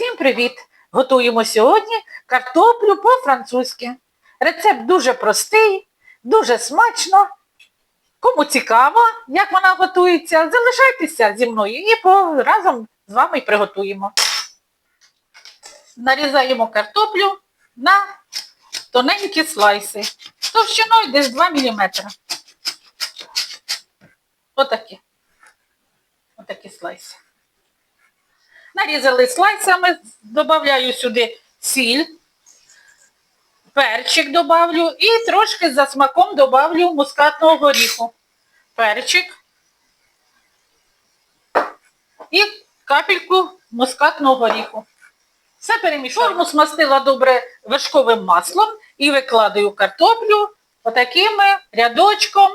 Всім привіт! Готуємо сьогодні картоплю по-французьки. Рецепт дуже простий, дуже смачно. Кому цікаво, як вона готується, залишайтеся зі мною і разом з вами приготуємо. Нарізаємо картоплю на тоненькі слайси. Товщиною десь 2 мм. Отакі. Отакі слайси. Нарізали слайсами, додаю сюди сіль, перчик добавлю і трошки за смаком добавлю мускатного горіху. Перчик і капельку мускатного горіху. Все перемішаю. Форму смастила добре вершковим маслом і викладаю картоплю отакими рядочком.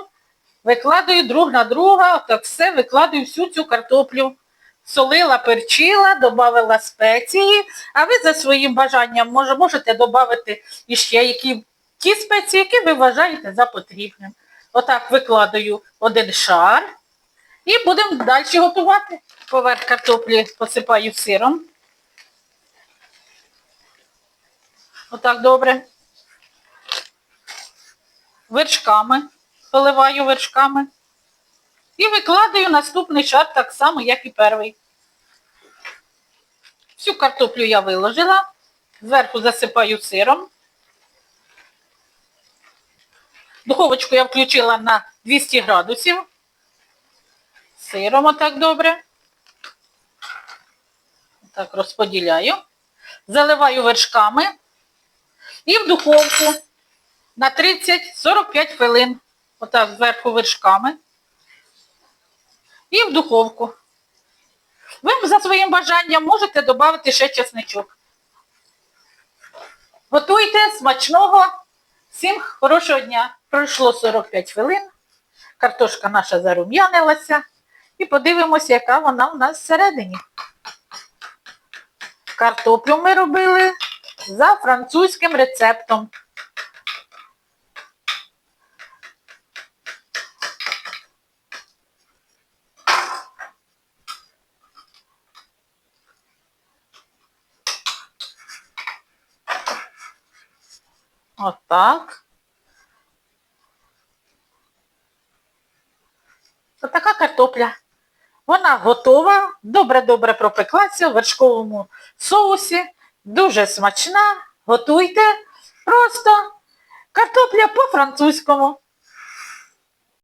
Викладаю друг на друга, так все викладаю всю цю картоплю. Солила, перчила, додавала спеції, а ви за своїм бажанням може, можете додати іще які, ті спеції, які ви вважаєте за потрібним. Отак викладаю один шар і будемо далі готувати. Поверх картоплі посипаю сиром. Отак добре. Вершками, поливаю вершками. І викладаю наступний шар так само, як і перший. Всю картоплю я виложила, зверху засипаю сиром. Духовочку я включила на 200 градусів. Сиром отак добре. Так розподіляю. Заливаю вершками і в духовку на 30-45 хвилин. Отак зверху вершками і в духовку. Ви за своїм бажанням можете додати ще чесничок. Готуйте смачного. Всім хорошого дня. Пройшло 45 хвилин. Картошка наша зарум'янилася. І подивимося, яка вона у нас всередині. Картоплю ми робили за французьким рецептом. Отак. Отака картопля. Вона готова, добре-добре пропеклася в вершковому соусі. Дуже смачна. Готуйте. Просто картопля по-французькому.